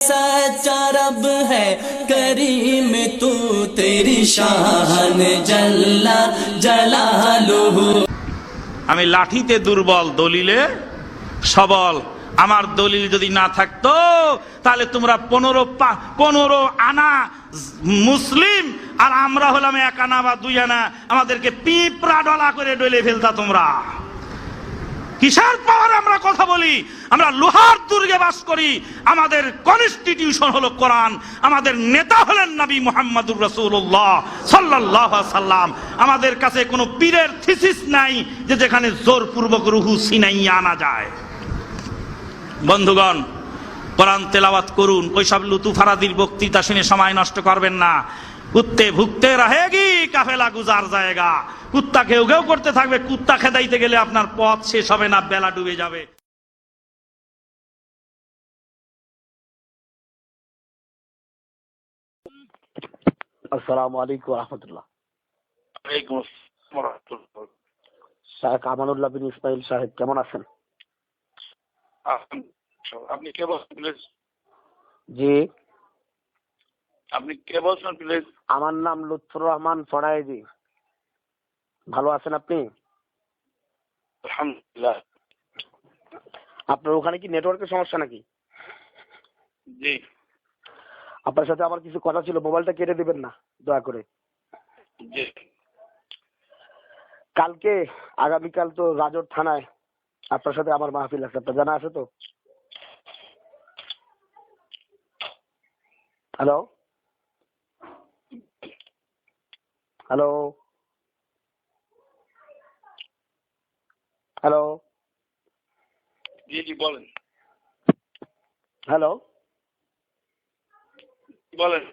सच्चा रब है करीम तू तेरी शान जल्ला जलालुहु আমি লাঠিতে দুর্বল দলিলে সবল আমার দলিল যদি না থাকতো তাহলে তোমরা পনেরো পা- পনেরো আনা মুসলিম আর আমরা হলাম এক আনা বা দুই আনা আমাদেরকে পিঁপড়া ডলা করে ডলে ফেলতা তোমরা কিসের পাওয়ার আমরা কথা বলি? আমরা লোহার দুর্গে বাস করি। আমাদের কনস্টিটিউশন হলো কোরআন। আমাদের নেতা হলেন নবী মোহাম্মদুর রসুল্লাহ সাল্লাহ সাল্লাম। আমাদের কাছে কোনো পীরের থিসিস নাই যে যেখানে জোরপূর্বক রুহু সিনাইয়া আনা যায়। বন্ধুগণ, কোরআন তেলাওয়াত করুন। ওইসব লুতুফারাদির বক্তৃতা শুনে সময় নষ্ট করবেন না। কুত্তে ভুগতে রাহেগি কাফেলা গুজার জায়গা। কুত্তা ঘেউ ঘেউ করতে থাকবে কুত্তা খেদাইতে গেলে আপনার পথ শেষ হবে না বেলা ডুবে যাবে। আসসালামু আলাইকুম রহমতুল্লাহ আমানুল্লাহ বিন ইসমাইল সাহেব কেমন আছেন? আপনি কে বলছেন জি। আপনি কে বলছেন প্লিজ আমার নাম লুৎফুর রহমান ফরাইজি। ভালো আছেন আপনি? আলহামদুলিল্লাহ। আপনার ওখানে কি নেটওয়ার্কের সমস্যা নাকি? জি। আপনার সাথে আমার কিছু কথা ছিল মোবাইলটা কেটে দিবেন না দয়া করে। জি। কালকে আগামীকাল তো রাজর থানায় আপনার সাথে আমার মাহফিল আছে আপনার জানা আছে তো? হ্যালো? হ্যালো হ্যালো জি জি বলেন হ্যালো বলেন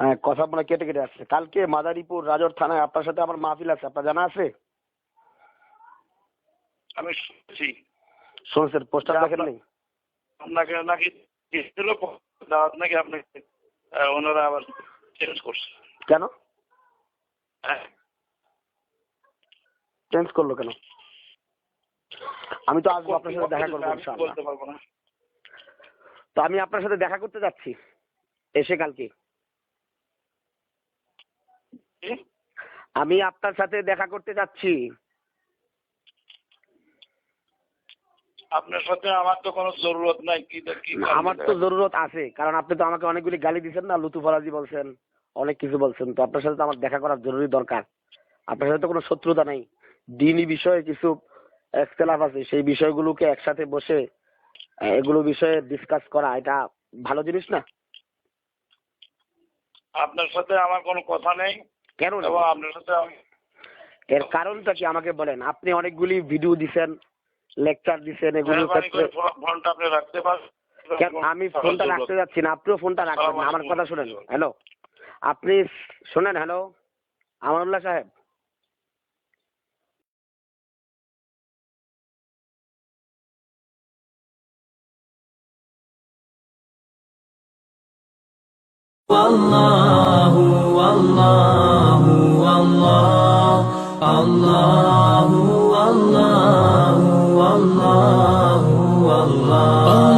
হ্যাঁ কথা মনে কেটে কেটে আসছে। কালকে মাদারীপুর রাজর থানায় আপনার সাথে আমার মাহফিল আছে। আপনার জানা আছে? আমি শুনছি। শুনছেন? পোস্টার দেখেন নেই আপনাকে নাকি দিয়েছিল আপনাকে ওনারা আবার চেঞ্জ করছে। কেন? চেঞ্জ করল কেন? আমি তো আসব আপনার সাথে দেখা করব ইনশাআল্লাহ। তো আমি আপনার সাথে দেখা করতে যাচ্ছি এসে কালকে। আমি আপনার সাথে দেখা করতে যাচ্ছি। আপনার সাথে আমার তো কোনো জরুরত নাই কি আমার তো জরুরত আছে কারণ আপনি তো আমাকে অনেকগুলি গালি দিচ্ছেন না লুতু ফরাজি বলছেন। অনেক কিছু বলছেন। তো আপনার সাথে তো আমার দেখা করার জরুরি দরকার। আপনার সাথে তো কোনো শত্রুতা নেই। দিনই বিষয়ে কিছু এখতলাফ আছে। সেই বিষয়গুলোকে একসাথে বসে এগুলো বিষয়ে ডিসকাস করা এটা ভালো জিনিস না? আপনার সাথে আমার কোনো কথা নেই। কেন আপনার সাথে এর কারণটা কি আমাকে বলেন? আপনি অনেকগুলি ভিডিও দিছেন লেকচার দিছেন এগুলো ফোনটা আপনি রাখতে পারেন আমি ফোনটা রাখতে যাচ্ছি না আপনিও ফোনটা রাখবেন আমার কথা শুনেন। হ্যালো? আপনি শোনেন হ্যালো আমানুল্লাহ সাহেব Allah, Allah, Allah, Allah, Allah,